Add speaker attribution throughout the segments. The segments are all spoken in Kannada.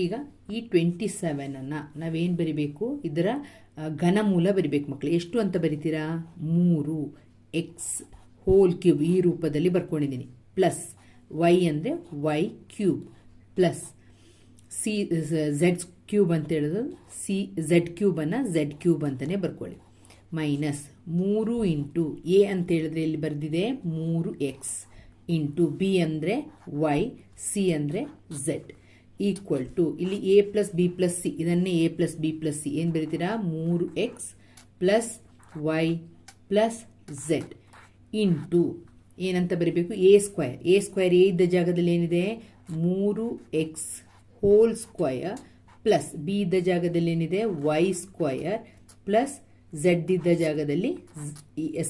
Speaker 1: ಈಗ ಈ ಟ್ವೆಂಟಿ ಸೆವೆನನ್ನು ನಾವೇನು ಬರಿಬೇಕು? ಇದರ ಘನಮೂಲ ಬರಿಬೇಕು ಮಕ್ಕಳು ಎಷ್ಟು ಅಂತ ಬರಿತೀರಾ? ಮೂರು ಎಕ್ಸ್ ಹೋಲ್ ಕ್ಯೂಬ್ ಈ ರೂಪದಲ್ಲಿ ಬರ್ಕೊಂಡಿದ್ದೀನಿ. ಪ್ಲಸ್ ವೈ ಅಂದರೆ Y cube plus C Z cube ಅಂತ ಹೇಳೋದು ಸಿ ಝೆಡ್ ಕ್ಯೂಬನ್ನು ಝೆಡ್ ಕ್ಯೂಬ್ ಅಂತಲೇ ಬರ್ಕೊಳ್ಳಿ. ಮೈನಸ್ ಮೂರು ಇಂಟು ಎ ಅಂತ ಹೇಳಿದ್ರೆ ಇಲ್ಲಿ ಬರೆದಿದೆ? ಮೂರು ಎಕ್ಸ್ ಇಂಟು ಬಿ ಅಂದರೆ ವೈ ಸಿ ಅಂದರೆ ಝೆಡ್ ಈಕ್ವಲ್ ಟು ಇಲ್ಲಿ A plus B plus C ಇದನ್ನೇ A plus B plus C ಏನು ಬರೀತೀರಾ? ಮೂರು X plus Y plus Z into ಏನಂತ ಬರೀಬೇಕು? A square A square A ಇದ್ದ ಜಾಗದಲ್ಲಿ ಏನಿದೆ? ಮೂರು X whole square plus B ಇದ್ದ ಜಾಗದಲ್ಲಿ ಏನಿದೆ? ವೈ ಸ್ಕ್ವಯರ್ ಪ್ಲಸ್ ಝೆಡ್ ಇದ್ದ ಜಾಗದಲ್ಲಿ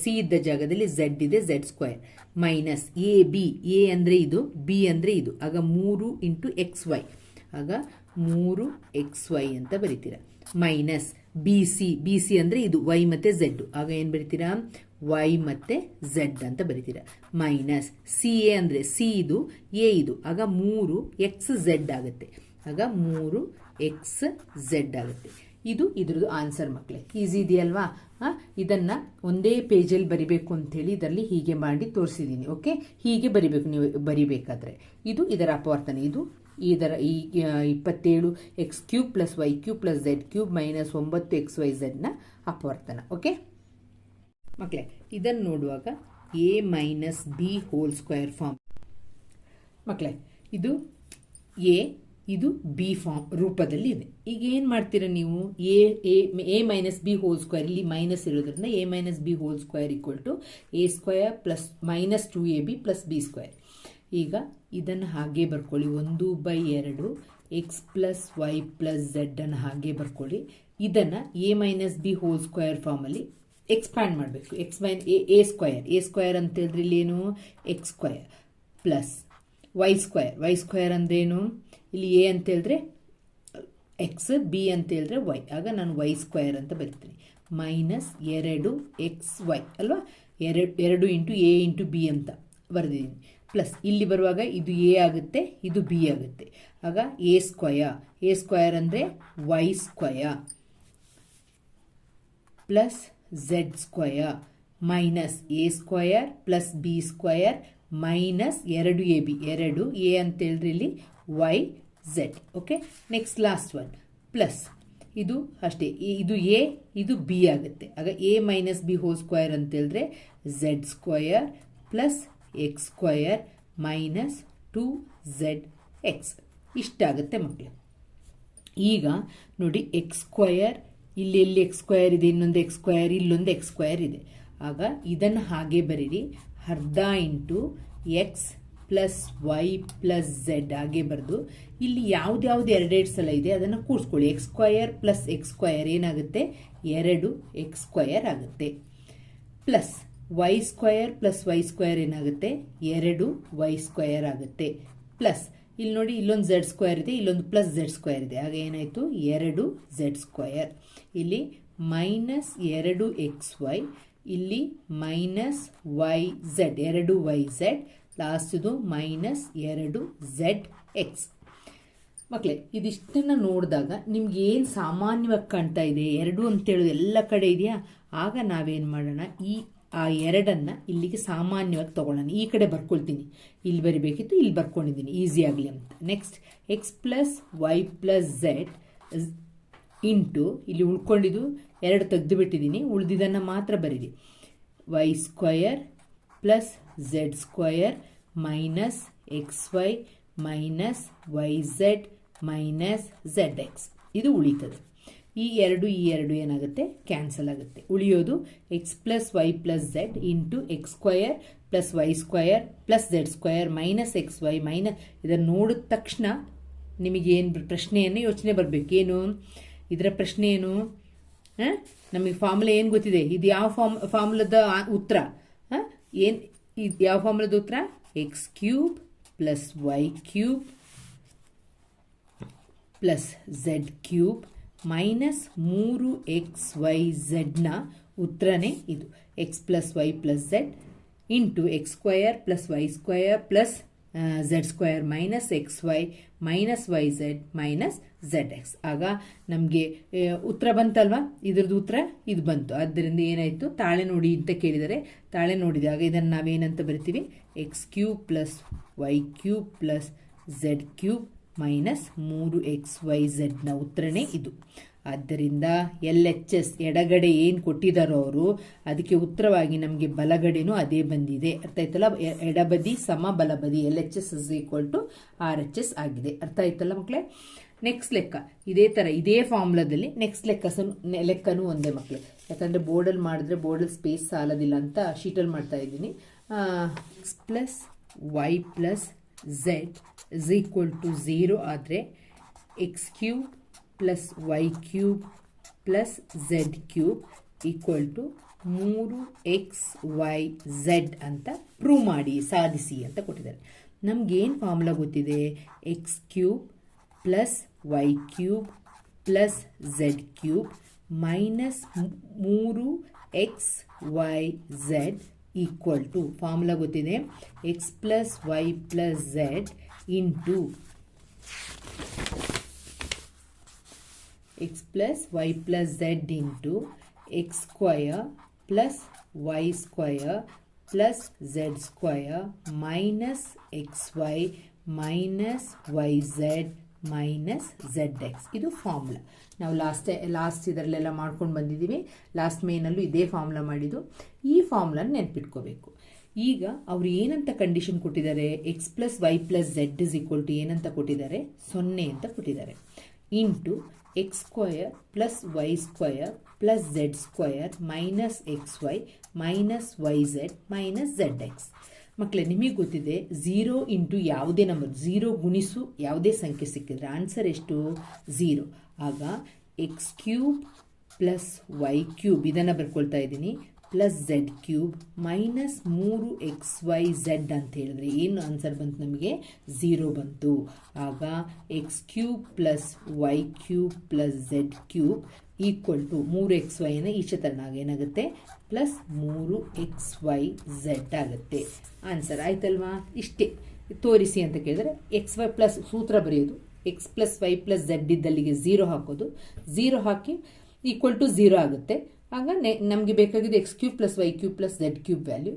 Speaker 1: ಸಿ ಇದ್ದ ಜಾಗದಲ್ಲಿ ಝೆಡ್ ಇದೆ Z square minus A B A ಅಂದರೆ ಇದು ಬಿ ಅಂದರೆ ಇದು. ಆಗ ಮೂರು ಇಂಟು ಎಕ್ಸ್ ವೈ ಆಗ ಮೂರು ಎಕ್ಸ್ ವೈ ಅಂತ ಬರಿತೀರ. Minus B C B C ಅಂದರೆ ಇದು ವೈ ಮತ್ತು ಝೆಡ್ಡು ಆಗ ಏನು ಬರಿತೀರಾ? ವೈ ಮತ್ತು ಝೆಡ್ ಅಂತ ಬರಿತೀರಾ. ಮೈನಸ್ ಸಿ ಎ ಅಂದರೆ ಸಿ ಇದು ಎ ಇದು. ಆಗ ಮೂರು ಎಕ್ಸ್ ಝೆಡ್ ಆಗುತ್ತೆ. ಆಗ ಮೂರು ಎಕ್ಸ್ ಝೆಡ್ ಆಗುತ್ತೆ. ಇದು ಇದ್ರದ್ದು ಆನ್ಸರ್ ಮಕ್ಕಳೇ ಈಸಿ ಇದೆಯಲ್ವಾ? ಇದನ್ನು ಒಂದೇ ಪೇಜಲ್ಲಿ ಬರಿಬೇಕು ಅಂಥೇಳಿ ಇದರಲ್ಲಿ ಹೀಗೆ ಮಾಡಿ ತೋರಿಸಿದ್ದೀನಿ ಓಕೆ ಹೀಗೆ ಬರಿಬೇಕು ನೀವು, ಬರಿಬೇಕಾದ್ರೆ. ಇದು ಇದರ ಅಪವರ್ತನೆ. ಇದು ಇದರ ಈ ಇಪ್ಪತ್ತೇಳು X cube plus Y cube plus Z cube minus ಒಂಬತ್ತು ಎಕ್ಸ್ ವೈ ಝೆಡ್ನ ಅಪವರ್ತನ ಓಕೆ ಮಕ್ಕಳೇ ಇದನ್ನು ನೋಡುವಾಗ A minus B whole square form ಮಕ್ಕಳೇ ಇದು ಎ ಇದು ಬಿ ಫಾರ್ಮ್ ರೂಪದಲ್ಲಿ ಇದೆ. ಈಗ ಏನು ಮಾಡ್ತೀರಾ ನೀವು? A A minus B whole square ಇಲ್ಲಿ ಮೈನಸ್ ಇರೋದ್ರಿಂದ A minus B whole square equal to A square plus minus two A B plus B square ಈಗ ಇದನ್ನು ಹಾಗೆ ಬರ್ಕೊಳ್ಳಿ. ಒಂದು ಬೈ ಎರಡು ಎಕ್ಸ್ ಪ್ಲಸ್ ವೈ ಪ್ಲಸ್ ಝೆಡ್ಡನ್ನು ಹಾಗೆ ಬರ್ಕೊಳ್ಳಿ. ಇದನ್ನು A minus B whole square ಫಾರ್ಮಲ್ಲಿ ಎಕ್ಸ್ಪ್ಯಾಂಡ್ ಮಾಡಬೇಕು. X main A A square A square ಅಂತ ಹೇಳಿದ್ರೆ ಇಲ್ಲಿ ಏನು X square plus Y square Y square ಅಂದ್ರೇನು? ಇಲ್ಲಿ ಎ ಅಂತ ಹೇಳಿದ್ರೆ ಎಕ್ಸ್ ಬಿ ಅಂತ ಹೇಳಿದ್ರೆ ವೈ ಆಗ ನಾನು ವೈ ಸ್ಕ್ವೇರ್ ಅಂತ ಬರಿತೀನಿ. ಮೈನಸ್ ಎರಡು ಎಕ್ಸ್ ವೈ ಅಲ್ವಾ? ಎರಡು ಎರಡು ಇಂಟು ಎ ಇಂಟು ಬಿ ಅಂತ ಬರೆದಿದ್ದೀನಿ. ಪ್ಲಸ್ ಇಲ್ಲಿ ಬರುವಾಗ ಇದು ಎ ಆಗುತ್ತೆ, ಇದು ಬಿ ಆಗುತ್ತೆ. ಆಗ ಎ ಸ್ಕ್ವಯರ್ ಎ ಸ್ಕ್ವಯರ್ ಅಂದರೆ Y square plus Z square minus A square plus B square minus ಎರಡು ಎ ಬಿ ಎರಡು ಎ ಅಂತ ಹೇಳಿದ್ರೆ ಇಲ್ಲಿ Y Z okay next last one plus ಇದು ಅಷ್ಟೇ. ಇದು ಎ ಇದು ಬಿ ಆಗುತ್ತೆ. ಆಗ A minus B whole square ಅಂತ ಹೇಳಿದ್ರೆ Z square plus X square minus two Z X ಇಷ್ಟಾಗುತ್ತೆ ಮಕ್ಕಳು ಈಗ ನೋಡಿ ಎಕ್ಸ್ ಸ್ಕ್ವಯರ್ ಇಲ್ಲಿ ಎಲ್ಲಿ ಎಕ್ಸ್ ಸ್ಕ್ವಯರ್ ಇದೆ, ಇನ್ನೊಂದು ಎಕ್ಸ್ ಸ್ಕ್ವಯರ್ ಇಲ್ಲೊಂದು ಎಕ್ಸ್ ಸ್ಕ್ವಯರ್ ಇದೆ. ಆಗ ಇದನ್ನು ಹಾಗೆ ಬರೀರಿ. ಅರ್ಧ into X plus Y plus Z ಹಾಗೆ ಬರೆದು ಇಲ್ಲಿ ಯಾವ್ದ್ಯಾವ್ದು ಎರಡೆರಡು ಸಲ ಇದೆ, ಅದನ್ನು ಕೂಡಿಸ್ಕೊಳ್ಳಿ. X square plus X square ಏನಾಗುತ್ತೆ? ಎರಡು ಎಕ್ಸ್ ಸ್ಕ್ವಯರ್ ಆಗುತ್ತೆ. Plus Y square plus Y square ಏನಾಗುತ್ತೆ? ಎರಡು ವೈ ಸ್ಕ್ವಯರ್ ಆಗುತ್ತೆ. ಪ್ಲಸ್ ಇಲ್ಲಿ ನೋಡಿ ಇಲ್ಲೊಂದು ಝೆಡ್ ಸ್ಕ್ವಯರ್ ಇದೆ, ಇಲ್ಲೊಂದು ಪ್ಲಸ್ ಝೆಡ್ ಸ್ಕ್ವಯರ್ ಇದೆ. ಆಗ ಏನಾಯಿತು? ಎರಡು ಝೆಡ್ ಸ್ಕ್ವಯರ್ ಇಲ್ಲಿ ಮೈನಸ್ ಎರಡು ಎಕ್ಸ್ ವೈ ಇಲ್ಲಿ ಮೈನಸ್ ವೈ ಝೆಡ್ ಎರಡು ವೈ ಝೆಡ್ ಲಾಸ್ಟ್ದು ಮೈನಸ್ ಎರಡು ಝೆಡ್ ಎಕ್ಸ್. ಮಕ್ಕಳೇ ಇದಿಷ್ಟನ್ನು ನೋಡಿದಾಗ ನಿಮ್ಗೆ ಏನು ಸಾಮಾನ್ಯವಾಗಿ ಕಾಣ್ತಾ ಇದೆ? ಎರಡು ಅಂತೇಳಿ ಎಲ್ಲ ಕಡೆ ಇದೆಯಾ? ಆಗ ನಾವೇನು ಮಾಡೋಣ? ಈ, ಆ ಎರಡನ್ನು ಇಲ್ಲಿಗೆ ಸಾಮಾನ್ಯವಾಗಿ ತೊಗೊಳ್ಳೋಣ. ಈ ಕಡೆ ಬರ್ಕೊಳ್ತೀನಿ. ಇಲ್ಲಿ ಬರಿಬೇಕಿತ್ತು, ಇಲ್ಲಿ ಬರ್ಕೊಂಡಿದ್ದೀನಿ. ಈಸಿ ಆಗಲಿ ಅಂತ. Next X plus Y plus Z into ಇಲ್ಲಿ ಉಳ್ಕೊಂಡಿದ್ದು ಎರಡು ತೆಗೆದು ಬಿಟ್ಟಿದ್ದೀನಿ ಉಳಿದಿದ್ದನ್ನು ಮಾತ್ರ ಬರೀರಿ. Y square plus Z square minus X Y minus Y Z minus Z X ಇದು ಉಳಿತದೆ ಈ ಎರಡು ಈ ಎರಡು ಏನಾಗುತ್ತೆ? ಕ್ಯಾನ್ಸಲ್ ಆಗುತ್ತೆ. ಉಳಿಯೋದು X plus Y plus Z into X square plus Y square plus Z square minus X Y minus ಇದನ್ನು ನೋಡಿದ ತಕ್ಷಣ ನಿಮಗೇನು ಪ್ರಶ್ನೆಯನ್ನು ಯೋಚನೆ ಬರಬೇಕು. ಏನು? ಇದರ ಪ್ರಶ್ನೆ ಏನು? ನಮಗೆ ಫಾರ್ಮುಲಾ ಏನು ಗೊತ್ತಿದೆ? ಇದು ಯಾವ ಫಾರ್ಮ್ ಫಾರ್ಮುಲದ ಉತ್ತರ? ಏನು ಇದು ಯಾವ ಫಾರ್ಮುಲದ ಉತ್ತರ? X cube plus Y cube plus Z cube minus ಮೂರು ಎಕ್ಸ್ ವೈ ಝೆಡ್ನ ಉತ್ತರನೇ ಇದು. X plus Y plus Z into X square plus Y square plus Z square minus X Y minus Y Z minus Z X ಆಗ ನಮಗೆ ಉತ್ತರ ಬಂತಲ್ವಾ? ಇದ್ರದ್ದು ಉತ್ತರ ಇದು ಬಂತು. ಆದ್ದರಿಂದ ಏನಾಯಿತು? ತಾಳೆ ನೋಡಿ ಅಂತ ಕೇಳಿದರೆ, ತಾಳೆ ನೋಡಿದಾಗ ಇದನ್ನು ನಾವೇನಂತ ಬರಿತೀವಿ? X cube plus Y cube plus Z cube minus ಮೂರು ಎಕ್ಸ್ ವೈ ಝೆಡ್ನ ಉತ್ತರನೇ ಇದು. ಆದ್ದರಿಂದ ಎಲ್ ಎಚ್ ಎಸ್ ಎಡಗಡೆ ಏನು ಕೊಟ್ಟಿದ್ದಾರೋ ಅವರು, ಅದಕ್ಕೆ ಉತ್ತರವಾಗಿ ನಮಗೆ ಬಲಗಡೆನೂ ಅದೇ ಬಂದಿದೆ. ಅರ್ಥ ಆಯ್ತಲ್ಲ? ಎಡಬದಿ ಸಮ ಬಲಬದಿ L H S is equal to R H S ಆಗಿದೆ. ಅರ್ಥ ಆಯ್ತಲ್ಲ ಮಕ್ಕಳೇ ನೆಕ್ಸ್ಟ್ ಲೆಕ್ಕ. ಇದೇ ಥರ ಇದೇ ಫಾರ್ಮುಲಾದಲ್ಲಿ ನೆಕ್ಸ್ಟ್ ಲೆಕ್ಕ ಸ- ಲೆಕ್ಕನೂ ಒಂದೇ ಮಕ್ಕಳು ಯಾಕಂದರೆ ಬೋರ್ಡಲ್ಲಿ ಮಾಡಿದ್ರೆ ಬೋರ್ಡಲ್ಲಿ ಸ್ಪೇಸ್ ಸಾಲೋದಿಲ್ಲ ಅಂತ ಶೀಟಲ್ಲಿ ಮಾಡ್ತಾ ಇದ್ದೀನಿ. X plus Y plus Z is equal to zero ಆದರೆ X cube plus Y cube plus Z cube equal to ಮೂರು ಎಕ್ಸ್ ವೈ ಝೆಡ್ ಅಂತ ಪ್ರೂವ್ ಮಾಡಿ, ಸಾಧಿಸಿ ಅಂತ ಕೊಟ್ಟಿದ್ದಾರೆ. ನಮಗೇನು ಫಾರ್ಮುಲಾ ಗೊತ್ತಿದೆ? X cube plus Y cube plus Z cube minus ಮೂರು X Y Z equal to formula ಗೊತ್ತಿದೆ? X plus Y plus Z into x plus y plus z into x square plus y square plus z square minus xy minus yz minus Z X ಇದು ಫಾರ್ಮುಲಾ ನಾವು ಲಾಸ್ಟ್ ಲಾಸ್ಟ್ ಇದರಲ್ಲೆಲ್ಲ ಮಾಡ್ಕೊಂಡು ಬಂದಿದ್ದೀವಿ. ಲಾಸ್ಟ್ ಮೇನಲ್ಲೂ ಇದೇ ಫಾರ್ಮುಲಾ ಮಾಡಿದ್ದು. ಈ ಫಾರ್ಮುಲಾನ ನೆನ್ಪಿಟ್ಕೋಬೇಕು. ಈಗ ಅವರು ಏನಂತ ಕಂಡೀಷನ್ ಕೊಟ್ಟಿದ್ದಾರೆ? X plus Y plus Z is equal to ಏನಂತ ಕೊಟ್ಟಿದ್ದಾರೆ? ಸೊನ್ನೆ ಅಂತ ಕೊಟ್ಟಿದ್ದಾರೆ. Into X square plus Y square plus Z square minus X Y minus Y Z minus Z X ಮಕ್ಕಳೇ ನಿಮಗೆ ಗೊತ್ತಿದೆ ಝೀರೋ ಇಂಟು ಯಾವುದೇ ನಂಬರ್ ಝೀರೋ ಗುಣಿಸು ಯಾವುದೇ ಸಂಖ್ಯೆ ಸಿಕ್ಕಿದ್ರೆ ಆನ್ಸರ್ ಎಷ್ಟು? ಝೀರೋ ಆಗ X cube plus Y cube ಇದನ್ನು ಬರ್ಕೊಳ್ತಾ ಇದ್ದೀನಿ. ಪ್ಲಸ್ ಝೆಡ್ ಕ್ಯೂಬ್ ಮೈನಸ್ ಮೂರು ಎಕ್ಸ್ ವೈ ಝೆಡ್ ಅಂತ ಹೇಳಿದ್ರೆ ಏನು ಆನ್ಸರ್ ಬಂತು ನಮಗೆ? ಝೀರೋ ಬಂತು. ಆಗ X cube plus Y cube plus Z cube equal to ಮೂರು ಎಕ್ಸ್ ವೈನ ಈಚೆ ತರನಾಗ ಏನಾಗುತ್ತೆ? ಪ್ಲಸ್ ಮೂರು ಎಕ್ಸ್ ವೈ ಝೆಡ್ ಆಗುತ್ತೆ. ಆನ್ಸರ್ ಆಯ್ತಲ್ವಾ? ಇಷ್ಟೇ. ತೋರಿಸಿ ಅಂತ ಕೇಳಿದ್ರೆ ಎಕ್ಸ್ ವೈ ಪ್ಲಸ್ ಸೂತ್ರ ಬರೆಯೋದು, X plus Y plus Z ಇದ್ದಲ್ಲಿಗೆ zero ಹಾಕೋದು, ಝೀರೋ ಹಾಕಿ ಈಕ್ವಲ್ ಟು ಝೀರೋ ಆಗುತ್ತೆ. ಆಗ ನಮಗೆ ಬೇಕಾಗಿದ್ದು X cube plus Y cube plus Z cube value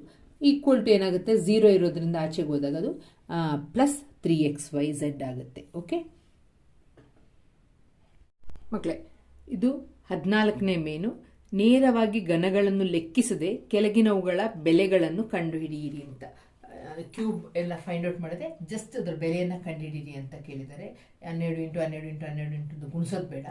Speaker 1: equal to ಏನಾಗುತ್ತೆ? ಝೀರೋ ಇರೋದ್ರಿಂದ ಆಚೆಗೆ ಹೋದಾಗ ಅದು plus three X Y Z ಆಗುತ್ತೆ. ಓಕೆ ಮಕ್ಕಳೇ ಇದು ಹದಿನಾಲ್ಕನೇ ಮೇನು. ನೇರವಾಗಿ ಘನಗಳನ್ನು ಲೆಕ್ಕಿಸದೆ ಕೆಳಗಿನವುಗಳ ಬೆಲೆಗಳನ್ನು ಕಂಡುಹಿಡಿಯಿರಿ ಅಂತ. ಕ್ಯೂಬ್ ಎಲ್ಲ ಫೈಂಡ್ ಔಟ್ ಮಾಡದೆ ಜಸ್ಟ್ ಅದರ ಬೆಲೆಯನ್ನು ಕಂಡುಹಿಡಿಯಿರಿ ಅಂತ ಕೇಳಿದ್ದಾರೆ. ಹನ್ನೆರಡು ಇಂಟು ಹನ್ನೆರಡು ಇಂಟು ಹನ್ನೆರಡು ಇಂಟು ಗುಣಿಸೋದು ಬೇಡ.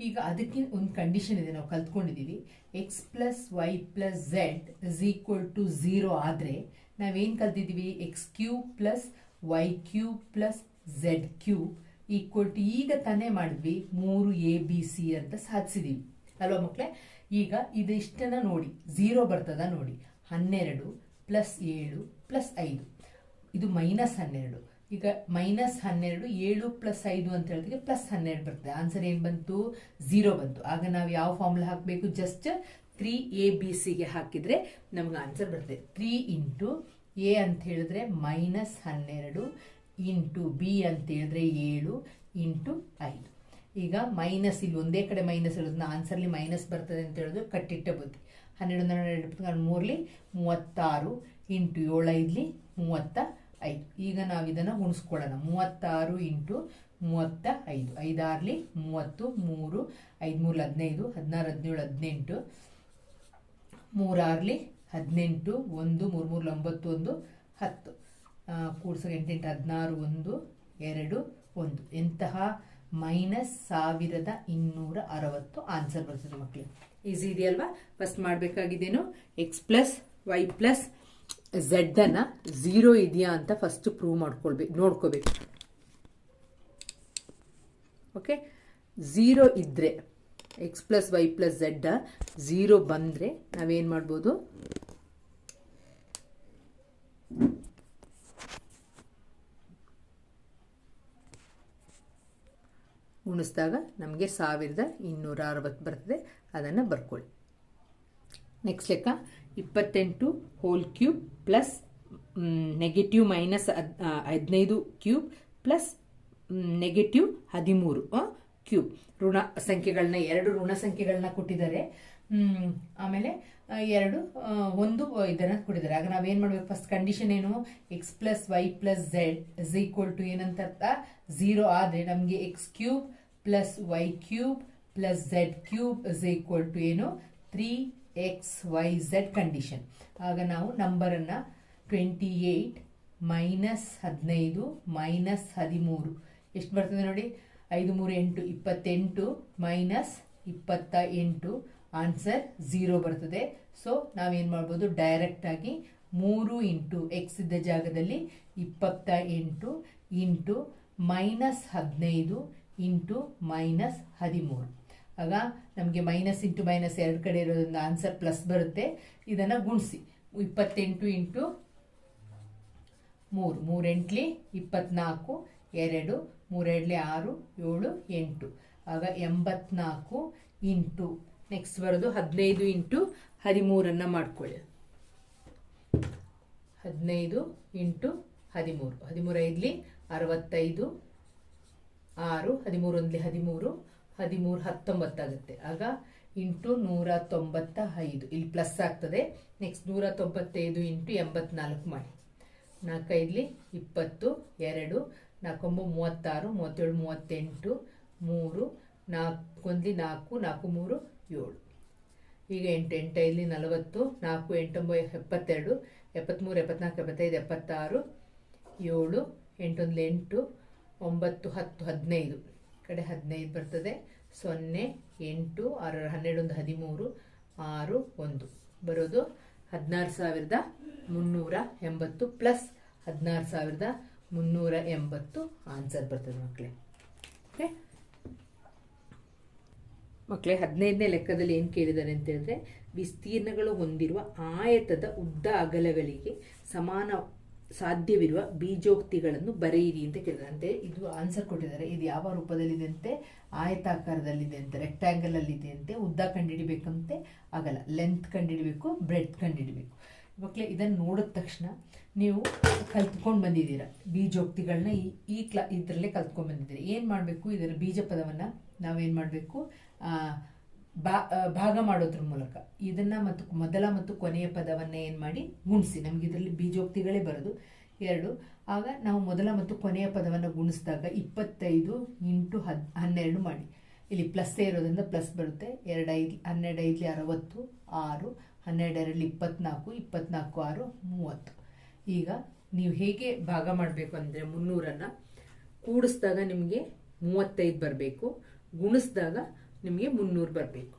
Speaker 1: ಈಗ ಅದಕ್ಕೆ ಒಂದು ಕಂಡೀಷನ್ ಇದೆ ನಾವು ಕಲ್ತ್ಕೊಂಡಿದ್ದೀವಿ. X plus Y plus Z is equal to zero ಆದರೆ ನಾವೇನು ಕಲ್ತಿದ್ದೀವಿ? X cube plus Y cube plus Z cube equal to ಈಗ ತಾನೇ ಮಾಡಿದ್ವಿ ಮೂರು ಎ ಬಿ ಸಿ ಅಂತ ಸಾಧಿಸಿದ್ದೀವಿ ಅಲ್ವಾ ಮಕ್ಕಳೇ ಈಗ ಇದಿಷ್ಟನ್ನ ನೋಡಿ. ಝೀರೋ ಬರ್ತದ ನೋಡಿ. ಹನ್ನೆರಡು ಪ್ಲಸ್ ಏಳು ಪ್ಲಸ್ ಐದು. ಇದು ಮೈನಸ್ ಹನ್ನೆರಡು. ಈಗ ಮೈನಸ್ ಹನ್ನೆರಡು, ಏಳು ಪ್ಲಸ್ ಐದು ಅಂತ ಹೇಳಿದ್ರೆ ಪ್ಲಸ್ ಹನ್ನೆರಡು ಬರ್ತದೆ. ಆನ್ಸರ್ ಏನು ಬಂತು? ಝೀರೋ ಬಂತು. ಆಗ ನಾವು ಯಾವ ಫಾರ್ಮುಲಾ ಹಾಕಬೇಕು? ಜಸ್ಟ್ ತ್ರೀ ಎ ಬಿ ಸಿಗೆ ಹಾಕಿದರೆ ನಮ್ಗೆ ಆನ್ಸರ್ ಬರ್ತದೆ. ತ್ರೀ ಇಂಟು ಎ ಅಂತ ಹೇಳಿದ್ರೆ ಮೈನಸ್ ಹನ್ನೆರಡು ಇಂಟು ಬಿ ಅಂತ ಹೇಳಿದ್ರೆ ಏಳು ಇಂಟು ಐದು. ಈಗ ಮೈನಸ್ ಇಲ್ಲಿ ಒಂದೇ ಕಡೆ ಮೈನಸ್ ಇರೋದನ್ನ ಆನ್ಸರ್ಲಿ ಮೈನಸ್ ಬರ್ತದೆ ಅಂತ ಹೇಳಿದ್ರೆ ಕಟ್ಟಿಟ್ಟ ಬುದ್ಧಿ. ಹನ್ನೆರಡು ಹನ್ನೆರಡು ಮೂರಲಿ ಮೂವತ್ತಾರು ಇಂಟು ಏಳು ಐದ್ಲಿ ಮೂವತ್ತ ಐದು. ಈಗ ನಾವು ಇದನ್ನು ಗುಣಿಸ್ಕೊಳ್ಳೋಣ. ಮೂವತ್ತಾರು ಇಂಟು ಮೂವತ್ತ ಐದು ಐದಾರ್ಲಿ ಮೂವತ್ತು, ಮೂರು ಐದು ಮೂರು ಹದಿನೈದು, ಹದಿನಾರು, ಹದಿನೇಳು, ಹದಿನೆಂಟು. ಮೂರಾರ್ಲಿ ಹದಿನೆಂಟು, ಒಂದು, ಮೂರು ಮೂರು, ಒಂಬತ್ತು, ಒಂದು, ಹತ್ತು. ಕೂಡ್ಸೋ ಎಂಟೆಂಟು, ಹದಿನಾರು, ಒಂದು, ಎರಡು, ಒಂದು. ಎಂತಹ ಮೈನಸ್ ಸಾವಿರದ ಇನ್ನೂರ ಅರವತ್ತು ಆನ್ಸರ್ ಬರ್ತದೆ ಮಕ್ಕಳು ಈಸಿ ಇದೆಯಲ್ವಾ? First ಮಾಡಬೇಕಾಗಿದ್ದೇನು? X plus Y plus Z ಅನ್ನ ಝೀರೋ ಇದೆಯಾ ಅಂತ ಫಸ್ಟ್ ಪ್ರೂವ್ ಮಾಡ್ಕೊಳ್ಬೇಕು ನೋಡ್ಕೋಬೇಕು. ಓಕೆ? ಝೀರೋ ಇದ್ದರೆ X plus Y plus Z zero ಬಂದರೆ ನಾವೇನು ಮಾಡ್ಬೋದು? ಉಣಿಸಿದಾಗ ನಮಗೆ ಸಾವಿರದ ಇನ್ನೂರ ಅರವತ್ತು ಬರ್ತದೆ, ಅದನ್ನು ಬರ್ಕೊಳ್ಳಿ. ನೆಕ್ಸ್ಟ್ ಲೆಕ್ಕ ಇಪ್ಪತ್ತೆಂಟು whole cube plus negative minus ಹದಿನೈದು ಕ್ಯೂಬ್ ಪ್ಲಸ್ ನೆಗೆಟಿವ್ ಹದಿಮೂರು ಕ್ಯೂಬ್ ಋಣ ಸಂಖ್ಯೆಗಳನ್ನ ಎರಡು ಋಣ ಸಂಖ್ಯೆಗಳನ್ನ ಕೊಟ್ಟಿದ್ದಾರೆ. ಆಮೇಲೆ ಎರಡು ಒಂದು ಇದನ್ನ ಕೊಟ್ಟಿದ್ದಾರೆ. ಆಗ ನಾವೇನ್ ಮಾಡ್ಬೇಕು? ಫಸ್ಟ್ ಕಂಡೀಷನ್ ಏನು? X plus Y plus Z is equal to ಏನಂತ ಝೀರೋ ಆದ್ರೆ ನಮಗೆ X cube plus Y cube plus Z cube is equal to ಏನು? Three X Y Z condition ಆಗ ನಾವು ನಂಬರನ್ನು ಟ್ವೆಂಟಿ ಏಯ್ಟ್ ಮೈನಸ್ ಹದಿನೈದು ಮೈನಸ್ ಹದಿಮೂರು. ಎಷ್ಟು ಬರ್ತದೆ ನೋಡಿ? ಐದು ಮೂರು ಎಂಟು, ಇಪ್ಪತ್ತೆಂಟು ಮೈನಸ್ ಇಪ್ಪತ್ತ ಎಂಟು. ಆನ್ಸರ್ ಝೀರೋ ಬರ್ತದೆ. ಸೊ ನಾವೇನು ಮಾಡ್ಬೋದು? ಡೈರೆಕ್ಟಾಗಿ ಮೂರು ಇಂಟು ಎಕ್ಸ್ ಇದ್ದ ಜಾಗದಲ್ಲಿ ಇಪ್ಪತ್ತ ಎಂಟು ಇಂಟು ಮೈನಸ್ ಹದಿನೈದು ಇಂಟು ಮೈನಸ್ ಹದಿಮೂರು. ಆಗ ನಮಗೆ ಮೈನಸ್ ಇಂಟು ಮೈನಸ್ ಎರಡು ಕಡೆ ಇರೋದ್ರಿಂದ ಆನ್ಸರ್ ಪ್ಲಸ್ ಬರುತ್ತೆ. ಇದನ್ನು ಗುಣಿಸಿ. ಇಪ್ಪತ್ತೆಂಟು ಇಂಟು ಮೂರು. ಮೂರೆಂಟ್ಲಿ ಇಪ್ಪತ್ನಾಲ್ಕು, ಎರಡು. ಮೂರೆಡ್ಲಿ ಆರು, ಏಳು, ಎಂಟು. ಆಗ ಎಂಬತ್ನಾಲ್ಕು ಇಂಟು ನೆಕ್ಸ್ಟ್ ಬರೋದು ಹದಿನೈದು ಇಂಟು ಹದಿಮೂರನ್ನು ಮಾಡ್ಕೊಳ್ಳಿ. ಹದಿನೈದು ಇಂಟು ಹದಿಮೂರು. ಹದಿಮೂರೈದ್ಲಿ ಅರವತ್ತೈದು, ಆರು. ಹದಿಮೂರೊಂದ್ಲಿ ಹದಿಮೂರು ಹದಿಮೂರು ಹತ್ತೊಂಬತ್ತಾಗುತ್ತೆ ಆಗ ಇಂಟು ನೂರ ತೊಂಬತ್ತ ಐದು. ಇಲ್ಲಿ ಪ್ಲಸ್ ಆಗ್ತದೆ. ನೆಕ್ಸ್ಟ್ ನೂರ ತೊಂಬತ್ತೈದು ಇಂಟು ಎಂಬತ್ನಾಲ್ಕು ಮಾಡಿ. ನಾಲ್ಕೈದಲಿ ಇಪ್ಪತ್ತು, ಎರಡು, ನಾಲ್ಕೊಂಬ, ಮೂವತ್ತಾರು, ಮೂವತ್ತೇಳು, ಮೂವತ್ತೆಂಟು, ಮೂರು ನಾಲ್ಕೊಂದ್ಲಿ ನಾಲ್ಕು ನಾಲ್ಕು, ಮೂರು, ಏಳು. ಈಗ ಎಂಟು ಎಂಟೈದಲಿ ನಲವತ್ತು, ನಾಲ್ಕು ಎಂಟೊಂಬ ಎಪ್ಪತ್ತೆರಡು ಎಪ್ಪತ್ತ್ಮೂರು ಎಪ್ಪತ್ನಾಲ್ಕು, ಎಪ್ಪತ್ತೈದು, ಎಪ್ಪತ್ತಾರು, ಏಳು ಎಂಟೊಂದು ಎಂಟು, ಒಂಬತ್ತು, ಹತ್ತು, ಹದಿನೈದು. ಕಡೆ ಹದಿನೈದು ಬರ್ತದೆ. ಸೊನ್ನೆ, ಎಂಟು, ಆರು, ಹನ್ನೆರಡೊಂದು, ಹದಿಮೂರು, ಆರು, ಒಂದು. ಬರೋದು ಹದಿನಾರು ಸಾವಿರದ ಮುನ್ನೂರ ಎಂಬತ್ತು ಪ್ಲಸ್ ಹದಿನಾರು ಸಾವಿರದ ಮುನ್ನೂರ ಎಂಬತ್ತು ಆನ್ಸರ್ ಬರ್ತದೆ ಮಕ್ಕಳೇ ಓಕೆ ಮಕ್ಕಳೇ ಹದಿನೈದನೇ ಲೆಕ್ಕದಲ್ಲಿ ಏನು ಕೇಳಿದ್ದಾರೆ ಅಂತ ಹೇಳಿದ್ರೆ, ವಿಸ್ತೀರ್ಣಗಳು ಹೊಂದಿರುವ ಆಯತದ ಉದ್ದ ಅಗಲಗಳಿಗೆ ಸಮಾನ ಸಾಧ್ಯವಿರುವ ಬೀಜೋಕ್ತಿಗಳನ್ನು ಬರೆಯಿರಿ ಅಂತ ಕೇಳಿದಂತೆ ಇದು ಆನ್ಸರ್ ಕೊಟ್ಟಿದ್ದಾರೆ. ಇದು ಯಾವ ರೂಪದಲ್ಲಿದೆ ಅಂತೆ? ಆಯತಾಕಾರದಲ್ಲಿದೆ ಅಂತೆ ರೆಕ್ಟ್ಯಾಂಗಲ್ ಅಲ್ಲಿ ಇದೆ ಅಂತೆ, ಉದ್ದ ಕಂಡಿಡಿಬೇಕಂತೆ ಆಗಲ್ಲ. ಲೆಂತ್ ಕಂಡುಹಿಡಿಬೇಕು ಬ್ರೆಡ್ ಕಂಡುಹಿಡಿಬೇಕು ಮಕ್ಕಳೇ ಇದನ್ನು ನೋಡಿದ ತಕ್ಷಣ ನೀವು ಕಲ್ತ್ಕೊಂಡು ಬಂದಿದ್ದೀರ? ಬೀಜೋಕ್ತಿಗಳನ್ನ ಈ ಈ ಕ್ಲಾ, ಇದರಲ್ಲೇ ಕಲ್ತ್ಕೊಂಡು ಬಂದಿದ್ದೀರಿ? ಏನು ಮಾಡಬೇಕು? ಇದರ ಬೀಜ ಪದವನ್ನು ನಾವೇನು ಮಾಡಬೇಕು? ಬಾ ಭಾಗ ಮಾಡೋದ್ರ ಮೂಲಕ. ಇದನ್ನ ಮತ್ತು ಮೊದಲ ಮತ್ತು ಕೊನೆಯ ಪದವನ್ನ ಏನು ಮಾಡಿ? ಗುಣಿಸಿ. ನಮ್ಗೆ ಇದರಲ್ಲಿ ಬೀಜೋಕ್ತಿಗಳೇ ಬರೋದು. ಎರಡು. ಆಗ ನಾವು ಮೊದಲ ಮತ್ತು ಕೊನೆಯ ಪದವನ್ನು ಗುಣಿಸಿದಾಗ ಇಪ್ಪತ್ತೈದು ಇಂಟು ಹದ್, ಹನ್ನೆರಡು ಮಾಡಿ. ಇಲ್ಲಿ ಪ್ಲಸ್ ಇರೋದ್ರಿಂದ ಪ್ಲಸ್ ಬರುತ್ತೆ. ಎರಡು ಐದು ಹನ್ನೆರಡು ಐದಲಿ ಅರವತ್ತು, ಆರು. ಹನ್ನೆರಡರಲ್ಲಿ ಇಪ್ಪತ್ನಾಲ್ಕು ಇಪ್ಪತ್ನಾಲ್ಕು, ಆರು, ಮೂವತ್ತು. ಈಗ ನೀವು ಹೇಗೆ ಭಾಗ ಮಾಡಬೇಕು ಅಂದರೆ ಮುನ್ನೂರನ್ನು ಕೂಡಿಸಿದಾಗ ನಿಮಗೆ ಮೂವತ್ತೈದು ಬರಬೇಕು. ಗುಣಿಸಿದಾಗ ನಿಮಗೆ ಮುನ್ನೂರು ಬರಬೇಕು.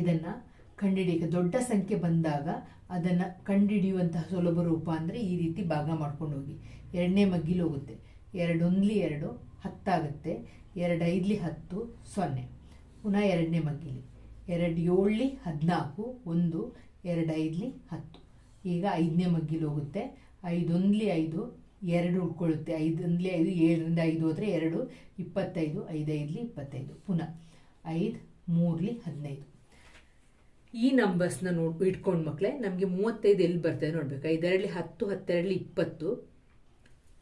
Speaker 1: ಇದನ್ನು ಕಂಡುಹಿಡಿಯಕ್ಕೆ ದೊಡ್ಡ ಸಂಖ್ಯೆ ಬಂದಾಗ ಅದನ್ನು ಕಂಡುಹಿಡಿಯುವಂತಹ ಸುಲಭ ರೂಪ ಅಂದರೆ ಈ ರೀತಿ ಭಾಗ ಮಾಡ್ಕೊಂಡು ಹೋಗಿ. ಎರಡನೇ ಮಗ್ಗಿಲಿ ಹೋಗುತ್ತೆ. ಎರಡೊಂದ್ಲಿ ಎರಡು, ಹತ್ತಾಗುತ್ತೆ. ಎರಡು ಐದ್ಲಿ ಹತ್ತು, ಸೊನ್ನೆ. ಪುನಃ ಎರಡನೇ ಮಗ್ಗಿಲಿ. ಎರಡು ಏಳ್ಲಿ ಹದಿನಾಲ್ಕು, ಒಂದು ಎರಡು ಐದ್ಲಿ ಹತ್ತು. ಈಗ ಐದನೇ ಮಗ್ಗಿಲಿ ಹೋಗುತ್ತೆ. ಐದೊಂದ್ಲಿ ಐದು ಎರಡು ಉಳ್ಕೊಳ್ಳುತ್ತೆ. ಐದರಲ್ಲಿ ಐದು, ಏಳರಿಂದ ಐದು ಹೋದರೆ ಎರಡು, ಇಪ್ಪತ್ತೈದು ಐದೈದಲಿ ಇಪ್ಪತ್ತೈದು. ಪುನಃ ಐದು ಮೂರಲಿ ಹದಿನೈದು. ಈ ನಂಬರ್ಸ್ನ ನೋಡ್, ಇಟ್ಕೊಂಡು ಮಕ್ಕಳೇ ನಮಗೆ ಮೂವತ್ತೈದು ಎಲ್ಲಿ ಬರ್ತದೆ ನೋಡ್ಬೇಕು. ಐದರಲ್ಲಿ ಹತ್ತು ಹತ್ತೆರಡ್ಲಿ ಇಪ್ಪತ್ತು.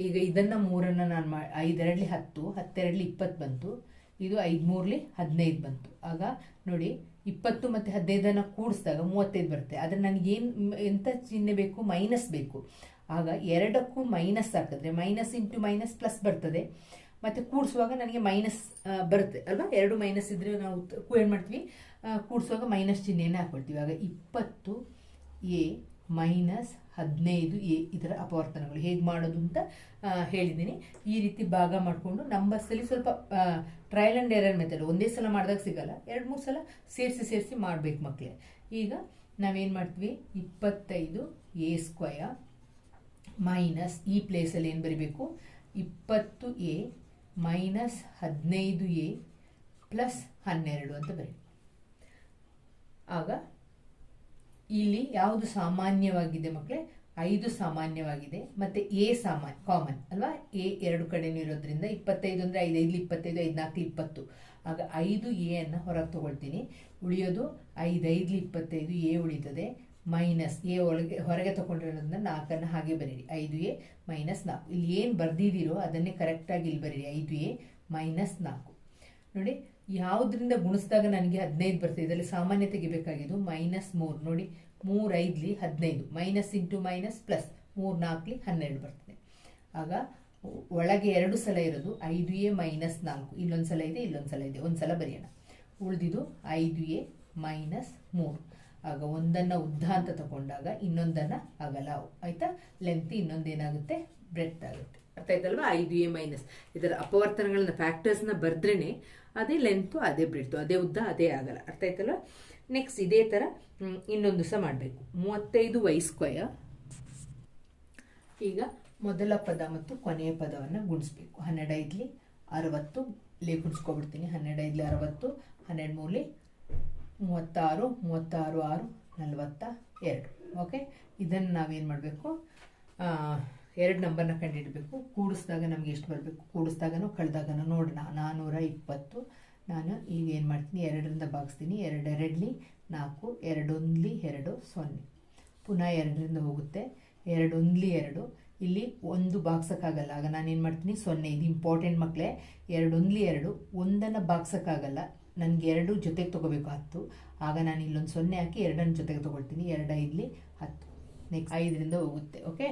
Speaker 1: ಈಗ ಇದನ್ನು ಮೂರನ್ನು ನಾನು ಮಾ ಐದೆರಡ್ಲಿ ಹತ್ತು ಹತ್ತೆರಡಲಿ ಇಪ್ಪತ್ತು ಬಂತು. ಇದು ಐದು ಮೂರಲಿ ಹದಿನೈದು ಬಂತು. ಆಗ ನೋಡಿ, ಇಪ್ಪತ್ತು ಮತ್ತು ಹದಿನೈದನ್ನು ಕೂಡಿಸಿದಾಗ ಮೂವತ್ತೈದು ಬರುತ್ತೆ. ಆದರೆ ನನಗೇನು ಎಂಥ ಚಿಹ್ನೆ ಬೇಕು? ಮೈನಸ್ ಬೇಕು. ಆಗ ಎರಡಕ್ಕೂ ಮೈನಸ್ ಹಾಕಿದ್ರೆ ಮೈನಸ್ ಇಂಟು ಮೈನಸ್ ಪ್ಲಸ್ ಬರ್ತದೆ. ಮತ್ತು ಕೂಡಿಸುವಾಗ ನನಗೆ ಮೈನಸ್ ಬರುತ್ತೆ, ಅಲ್ವಾ? ಎರಡು ಮೈನಸ್ ಇದ್ದರೆ ನಾವು ಏನು ಮಾಡ್ತೀವಿ? ಕೂಡಿಸುವಾಗ ಮೈನಸ್ ಚಿಹ್ನೆಯನ್ನು ಹಾಕ್ಕೊಳ್ತೀವಿ ಆಗ ಇಪ್ಪತ್ತು ಎ ಮೈನಸ್ ಹದಿನೈದು ಎ ಇದರ ಅಪವರ್ತನಗಳು. ಹೇಗೆ ಮಾಡೋದು ಅಂತ ಹೇಳಿದ್ದೀನಿ. ಈ ರೀತಿ ಭಾಗ ಮಾಡಿಕೊಂಡು ನಂಬರ್ಸಲ್ಲಿ ಸ್ವಲ್ಪ ಟ್ರಯಲ್ ಆ್ಯಂಡ್ ಎರರ್ ಮೆಥಡ್ ಒಂದೇ ಸಲ ಮಾಡಿದಾಗ ಸಿಗಲ್ಲ. ಎರಡು, ಮೂರು ಸಲ ಸೇರಿಸಿ ಸೇರಿಸಿ ಮಾಡಬೇಕು ಮಕ್ಕಳೇ ಈಗ ನಾವೇನು ಮಾಡ್ತೀವಿ? ಇಪ್ಪತ್ತೈದು ಎ ಸ್ಕ್ವಯರ್ ಮೈನಸ್ ಈ ಪ್ಲೇಸಲ್ಲಿ ಏನು ಬರೀಬೇಕು? ಇಪ್ಪತ್ತು ಎ ಮೈನಸ್ ಹದಿನೈದು ಎ ಪ್ಲಸ್ ಹನ್ನೆರಡು ಅಂತ ಬರೀ. ಆಗ ಇಲ್ಲಿ ಯಾವುದು ಸಾಮಾನ್ಯವಾಗಿದೆ ಮಕ್ಕಳೇ ಐದು ಸಾಮಾನ್ಯವಾಗಿದೆ. ಮತ್ತು ಎ ಸಾಮಾನ್ಯ ಕಾಮನ್ ಅಲ್ವಾ? ಎ ಎರಡು ಕಡೆನೂ ಇರೋದ್ರಿಂದ ಇಪ್ಪತ್ತೈದು ಅಂದರೆ ಐದು ಐದು ಇಪ್ಪತ್ತೈದು, ಐದು ನಾಲ್ಕು ಇಪ್ಪತ್ತು. ಆಗ ಐದು ಎ ಅನ್ನು ಹೊರಗೆ ತಗೊಳ್ತೀನಿ. ಉಳಿಯೋದು ಐದು ಐದು ಇಪ್ಪತ್ತೈದು ಎ ಉಳಿತದೆ. ಮೈನಸ್ ಎ ಒಳಗೆ, ಹೊರಗೆ ತಗೊಂಡಿರೋದನ್ನ ನಾಲ್ಕನ್ನು ಹಾಗೆ ಬರೀರಿ. ಐದು ಎ ಮೈನಸ್ ನಾಲ್ಕು. ಇಲ್ಲಿ ಏನು ಬರ್ದಿದ್ದೀರೋ ಅದನ್ನೇ ಕರೆಕ್ಟಾಗಿ ಇಲ್ಲಿ ಬರೀರಿ. ಐದು ಎ ಮೈನಸ್ ನಾಲ್ಕು. ನೋಡಿ, ಯಾವುದರಿಂದ ಗುಣಿಸಿದಾಗ ನನಗೆ ಹದಿನೈದು ಬರ್ತದೆ. ಇದರಲ್ಲಿ ಸಾಮಾನ್ಯ ತೆಗಿಬೇಕಾಗಿದ್ದು ಮೈನಸ್ ಮೂರು. ನೋಡಿ, ಮೂರು ಐದ್ಲಿ ಹದಿನೈದು. ಮೈನಸ್ ಇಂಟು ಮೈನಸ್ ಪ್ಲಸ್ ಮೂರು ನಾಲ್ಕಲಿ ಹನ್ನೆರಡು ಬರ್ತದೆ. ಆಗ ಒಳಗೆ ಎರಡು ಸಲ ಇರೋದು ಐದು ಎ ಮೈನಸ್ ನಾಲ್ಕು. ಇಲ್ಲೊಂದು ಸಲ ಇದೆ ಇಲ್ಲೊಂದು ಸಲ ಇದೆ. ಒಂದು ಸಲ ಬರೆಯೋಣ. ಉಳಿದಿದ್ದು ಐದು ಎ ಮೈನಸ್ ಮೂರು. ಆಗ ಒಂದನ್ನು ಉದ್ದ ಅಂತ ತಗೊಂಡಾಗ ಇನ್ನೊಂದನ್ನು ಅಗಲ. ಆಯಿತಾ? ಲೆಂತ್ ಇನ್ನೊಂದೇನಾಗುತ್ತೆ ಬ್ರೆಡ್ ಆಗುತ್ತೆ. ಅರ್ಥ ಆಯ್ತಲ್ವಾ? ಐದು ಎ ಮೈನಸ್ ಇದರ ಅಪವರ್ತನಗಳನ್ನ ಫ್ಯಾಕ್ಟರ್ಸ್ನ ಬರೆದ್ರೇ ಅದೇ ಲೆಂತು ಅದೇ ಬ್ರೆಡ್ತು ಅದೇ ಉದ್ದ, ಅದೇ ಆಗಲ್ಲ ಅರ್ಥ ಆಯ್ತಲ್ವಾ? ನೆಕ್ಸ್ಟ್ ಇದೇ ಥರ ಇನ್ನೊಂದು ಸಹ ಮಾಡಬೇಕು. ಮೂವತ್ತೈದು ವೈ ಸ್ಕ್ವಯರ್ ಈಗ ಮೊದಲ ಪದ ಮತ್ತು ಕೊನೆಯ ಪದವನ್ನು ಗುಣಿಸ್ಬೇಕು. ಹನ್ನೆರಡು ಐದ್ಲಿ ಅರವತ್ತು, ಲೇ, ಗುಣಿಸ್ಕೊಬಿಡ್ತೀನಿ. ಹನ್ನೆರಡು ಐದ್ಲಿ ಅರವತ್ತು, ಹನ್ನೆರಡು ಮೂರಲಿ ಮೂವತ್ತಾರು ಮೂವತ್ತಾರು ಆರು, ನಲವತ್ತ ಎರಡು. ಓಕೆ ಇದನ್ನು ನಾವೇನು ಮಾಡಬೇಕು? ಎರಡು ನಂಬರ್ನ ಕಂಡುಹಿಡಬೇಕು ಕೂಡಿಸಿದಾಗ ನಮಗೆ ಎಷ್ಟು ಬರಬೇಕು? ಕೂಡಿಸಿದಾಗನೂ, ಕಳೆದಾಗನೂ ನೋಡೋಣ. ನಾನ್ನೂರ ಇಪ್ಪತ್ತು. ನಾನು ಈಗ ಏನು ಮಾಡ್ತೀನಿ? ಎರಡರಿಂದ ಭಾಗಿಸ್ತೀನಿ. ಎರಡು, ಎರಡಲಿ ನಾಲ್ಕು, ಎರಡೊಂದ್ಲಿ ಎರಡು, ಸೊನ್ನೆ. ಪುನಃ ಎರಡರಿಂದ ಹೋಗುತ್ತೆ. ಎರಡು ಒಂದ್ಲಿ ಎರಡು. ಇಲ್ಲಿ ಒಂದು ಬಾಗ್ಸೋಕ್ಕಾಗಲ್ಲ ಆಗ ನಾನೇನು ಮಾಡ್ತೀನಿ? ಸೊನ್ನೆ. ಇದು ಇಂಪಾರ್ಟೆಂಟ್ ಮಕ್ಕಳೇ ಎರಡೊಂದ್ಲಿ ಎರಡು. ಒಂದನ್ನು ಬಾಗ್ಸೋಕ್ಕಾಗಲ್ಲ ನನಗೆ ಎರಡು ಜೊತೆಗೆ ತೊಗೋಬೇಕು, ಹತ್ತು. ಆಗ ನಾನು ಇಲ್ಲೊಂದು ಸೊನ್ನೆ ಹಾಕಿ ಎರಡನ್ನು ಜೊತೆಗೆ ತೊಗೊಳ್ತೀನಿ. ಎರಡು ಐದಲಿ ಹತ್ತು. ನೆಕ್ಸ್ಟ್ ಐದರಿಂದ ಹೋಗುತ್ತೆ ಓಕೆ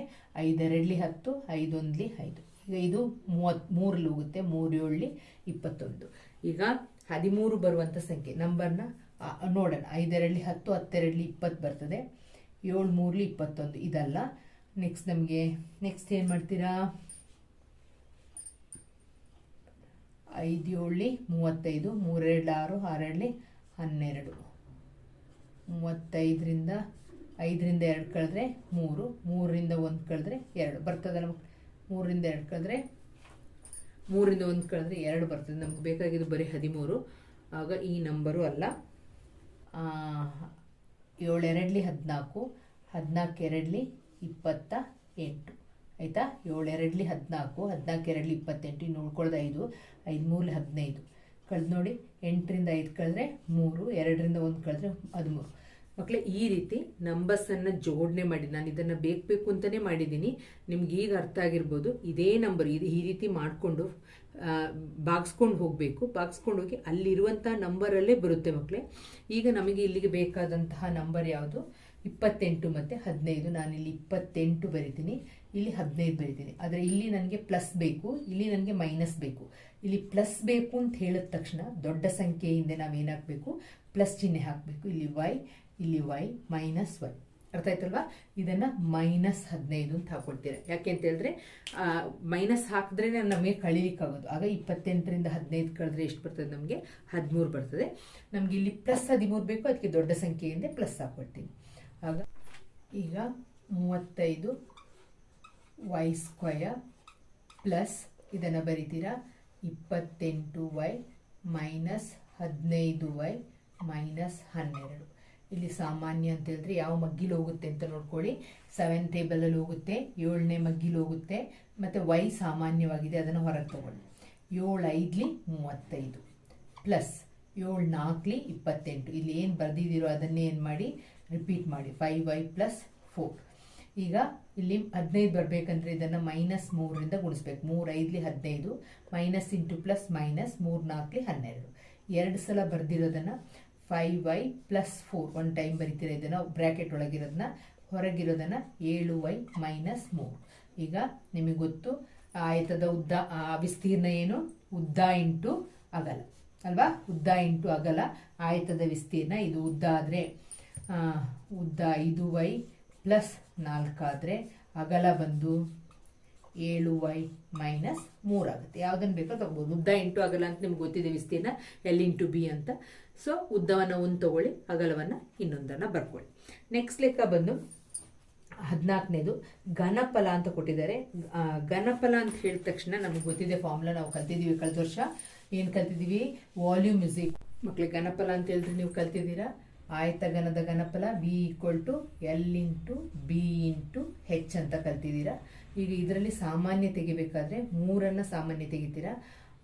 Speaker 1: ಐದೆರಡ್ಲಿ ಹತ್ತು ಐದೊಂದ್ಲಿ ಐದು. ಈಗ ಇದು ಮೂವತ್ತ್ ಮೂರಲ್ಲಿ ಹೋಗುತ್ತೆ, ಮೂರು ಏಳಲಿ ಇಪ್ಪತ್ತೊಂದು. ಈಗ ಹದಿಮೂರು ಬರುವಂಥ ಸಂಖ್ಯೆ ನಂಬರ್ನ ನೋಡೋಣ. ಐದೆರಡಲಿ ಹತ್ತು ಹತ್ತೆರಡಲಿ ಇಪ್ಪತ್ತು ಬರ್ತದೆ. ಏಳು ಮೂರಲಿ ಇಪ್ಪತ್ತೊಂದು, ಇದಲ್ಲ. ನೆಕ್ಸ್ಟ್ ನಮಗೆ ನೆಕ್ಸ್ಟ್ ಏನು ಮಾಡ್ತೀರಾ? ಐದು ಏಳಲಿ ಮೂವತ್ತೈದು, ಮೂರೆರಡು ಆರು ಆರೇಳು ಹನ್ನೆರಡು. ಮೂವತ್ತೈದರಿಂದ ಐದರಿಂದ ಎರಡು ಕಳೆದ್ರೆ ಮೂರು, ಮೂರರಿಂದ ಒಂದು ಕಳೆದ್ರೆ ಎರಡು. ಬರ್ತದೆ ನಮಗೆ ಮೂರರಿಂದ ಎರಡು ಕಳೆದ್ರೆ ಮೂರಿಂದ ಒಂದು ಕಳೆದ್ರೆ ಎರಡು ಬರ್ತದೆ. ನಮ್ಗೆ ಬೇಕಾಗಿದ್ದು ಬರೀ ಹದಿಮೂರು. ಆಗ ಈ ನಂಬರು ಅಲ್ಲ. ಏಳೆರಡ್ಲಿ ಹದಿನಾಲ್ಕು ಹದಿನಾಲ್ಕು ಎರಡಲಿ ಇಪ್ಪತ್ತ ಎಂಟು. ಆಯಿತಾ? ಏಳೆರಡ್ಲಿ ಹದಿನಾಲ್ಕು ಹದಿನಾಲ್ಕು ಎರಡಲಿ ಇಪ್ಪತ್ತೆಂಟು ಉಳ್ಕೊಳ್ಳೋದು ಐದು ಐದು ಮೂರಲಿ ಹದಿನೈದು. ಕಳೆದು ನೋಡಿ, ಎಂಟರಿಂದ ಐದು ಕಳೆದ್ರೆ ಮೂರು, ಎರಡರಿಂದ ಒಂದು ಕಳೆದ್ರೆ ಹದಿಮೂರು. ಮಕ್ಕಳೇ ಈ ರೀತಿ ನಂಬರ್ಸನ್ನು ಜೋಡಣೆ ಮಾಡಿ. ನಾನು ಇದನ್ನು ಬೇಕು ಬೇಕು ಅಂತಲೇ ಮಾಡಿದ್ದೀನಿ ನಿಮ್ಗೆ ಈಗ ಅರ್ಥ ಆಗಿರ್ಬೋದು, ಇದೇ ನಂಬರ್ ಇದು ಈ ರೀತಿ ಮಾಡಿಕೊಂಡು ಬಾಗಿಸ್ಕೊಂಡು ಹೋಗಬೇಕು. ಬಾಗಿಸ್ಕೊಂಡು ಹೋಗಿ ಅಲ್ಲಿರುವಂಥ ನಂಬರಲ್ಲೇ ಬರುತ್ತೆ ಮಕ್ಕಳೇ ಈಗ ನಮಗೆ ಇಲ್ಲಿಗೆ ಬೇಕಾದಂತಹ ನಂಬರ್ ಯಾವುದು? ಇಪ್ಪತ್ತೆಂಟು ಮತ್ತು ಹದಿನೈದು. ನಾನಿಲ್ಲಿ ಇಪ್ಪತ್ತೆಂಟು ಬರಿತೀನಿ. ಇಲ್ಲಿ ಹದಿನೈದು ಬರೀತೀನಿ. ಆದರೆ ಇಲ್ಲಿ ನನಗೆ ಪ್ಲಸ್ ಬೇಕು, ಇಲ್ಲಿ ನನಗೆ ಮೈನಸ್ ಬೇಕು. ಇಲ್ಲಿ ಪ್ಲಸ್ ಬೇಕು ಅಂತ ಹೇಳಿದ ತಕ್ಷಣ ದೊಡ್ಡ ಸಂಖ್ಯೆಯಿಂದ ನಾವು ನಾವೇನು ಹಾಕಬೇಕು ಪ್ಲಸ್ ಚಿಹ್ನೆ ಹಾಕಬೇಕು. ಇಲ್ಲಿ ವೈ ಇಲ್ಲಿ ವೈ ಮೈನಸ್ ವೈ ಅರ್ಥ ಆಯ್ತಲ್ವಾ? ಇದನ್ನು ಮೈನಸ್ ಹದಿನೈದು ಅಂತ ಹಾಕೊಳ್ತೀರ. ಯಾಕೆ ಅಂತ ಹೇಳಿದ್ರೆ ಮೈನಸ್ ಹಾಕಿದ್ರೆ ನಮಗೆ ಕಳೀಲಿಕ್ಕಾಗೋದು. ಆಗ ಇಪ್ಪತ್ತೆಂಟರಿಂದ ಹದಿನೈದು ಕಳೆದ್ರೆ ಎಷ್ಟು ಬರ್ತದೆ ನಮಗೆ? ಹದಿಮೂರು ಬರ್ತದೆ. ನಮಗೆ ಇಲ್ಲಿ ಪ್ಲಸ್ ಹದಿಮೂರು ಬೇಕು, ಅದಕ್ಕೆ ದೊಡ್ಡ ಸಂಖ್ಯೆಯಿಂದ ಪ್ಲಸ್ ಹಾಕೊಳ್ತೀನಿ. ಆಗ ಈಗ ಮೂವತ್ತೈದು ವೈ ಸ್ಕ್ವಯರ್ ಪ್ಲಸ್ ಇದನ್ನು ಬರಿತೀರಾ? ಇಪ್ಪತ್ತೆಂಟು ವೈ ಮೈನಸ್ ಹದಿನೈದು ವೈ ಮೈನಸ್ ಹನ್ನೆರಡು. ಇಲ್ಲಿ ಸಾಮಾನ್ಯ ಅಂತ ಹೇಳಿದ್ರೆ ಯಾವ ಮಗ್ಗಿಲು ಹೋಗುತ್ತೆ ಅಂತ ನೋಡ್ಕೊಳ್ಳಿ. ಸೆವೆನ್ ಟೇಬಲಲ್ಲಿ ಹೋಗುತ್ತೆ, ಏಳನೇ ಮಗ್ಗಿಲು ಹೋಗುತ್ತೆ, ಮತ್ತು ವೈ ಸಾಮಾನ್ಯವಾಗಿದೆ, ಅದನ್ನು ಹೊರಗೆ ತಗೊಳ್ಳಿ. ಏಳು ಐದ್ಲಿ ಮೂವತ್ತೈದು. ಪ್ಲಸ್ ಏಳು ನಾಲ್ಕಲಿ ಇಪ್ಪತ್ತೆಂಟು. ಇಲ್ಲಿ ಏನು ಬರೆದಿದ್ದೀರೋ ಅದನ್ನೇ ಏನು ಮಾಡಿ? ರಿಪೀಟ್ ಮಾಡಿ. ಫೈವ್ ವೈ ಪ್ಲಸ್ ಫೋರ್ ಈಗ ಇಲ್ಲಿ ಹದಿನೈದು ಬರಬೇಕಂದ್ರೆ ಇದನ್ನು ಮೈನಸ್ ಮೂರರಿಂದ ಗುಣಿಸ್ಬೇಕು. ಮೂರು ಐದ್ಲಿ ಹದಿನೈದು ಮೈನಸ್ ಇಂಟು ಪ್ಲಸ್ ಮೈನಸ್ ಮೂರು ನಾಲ್ಕಲಿ ಹನ್ನೆರಡು. ಎರಡು ಸಲ ಬರೆದಿರೋದನ್ನು five Y plus four one time ಬರಿತೀರ ಇದನ್ನು ಬ್ರ್ಯಾಕೆಟ್ ಒಳಗಿರೋದನ್ನ, ಹೊರಗಿರೋದನ್ನು ಏಳು ವೈ ಮೈನಸ್ ಮೂರು. ಈಗ ನಿಮಗೆ ಗೊತ್ತು, ಆಯತದ ಉದ್ದ ವಿಸ್ತೀರ್ಣ ಏನು? ಉದ್ದ ಇಂಟು ಅಗಲ. ಅಲ್ವಾ? ಉದ್ದ ಇಂಟು ಅಗಲ, ಆಯತದ ವಿಸ್ತೀರ್ಣ ಇದು ಉದ್ದ ಆದರೆ ಉದ್ದ ಐದು ವೈ ಪ್ಲಸ್ ನಾಲ್ಕಾದರೆ ಅಗಲ ಬಂದು ಏಳು ವೈ ಮೈನಸ್ ಮೂರಾಗುತ್ತೆ ಯಾವುದನ್ನು ಬೇಕೋ ತಗೋಬೋದು. ಉದ್ದ ಇಂಟು ಅಗಲ ಅಂತ ನಿಮ್ಗೆ ಗೊತ್ತಿದೆ ವಿಸ್ತೀರ್ಣ, ಎಲ್ ಇಂಟು ಬಿ ಅಂತ. ಸೊ ಉದ್ದವನ್ನು ಒಂದು ತಗೊಳ್ಳಿ, ಅಗಲವನ್ನು ಇನ್ನೊಂದನ್ನು ಬರ್ಕೊಳ್ಳಿ. ನೆಕ್ಸ್ಟ್ ಲೆಕ್ಕ ಬಂದು, ಹದಿನಾಲ್ಕನೇದು, ಘನಫಲ ಅಂತ ಕೊಟ್ಟಿದ್ದಾರೆ. ಘನಫಲ ಅಂತ ಹೇಳಿದ ತಕ್ಷಣ ನಮ್ಗೆ ಗೊತ್ತಿದೆ ಫಾರ್ಮುಲಾ ನಾವು ಕಲ್ತಿದ್ದೀವಿ ಕಳೆದ ವರ್ಷ. ಏನು ಕಲ್ತಿದ್ದೀವಿ? ವಾಲ್ಯೂಮ್ ಇಸ್ ಮಕ್ಕಳಿಗೆ ಘನಫಲ ಅಂತ ಹೇಳಿದ್ರೆ ನೀವು ಕಲ್ತಿದ್ದೀರಾ? ಆಯತ ಘನದ ಘನಫಲ B equal to L into B into H ಅಂತ ಕಲ್ತಿದ್ದೀರಾ? ಈಗ ಇದರಲ್ಲಿ ಸಾಮಾನ್ಯ ತೆಗಿಬೇಕಾದ್ರೆ ಮೂರನ್ನು ಸಾಮಾನ್ಯ ತೆಗಿತೀರಾ?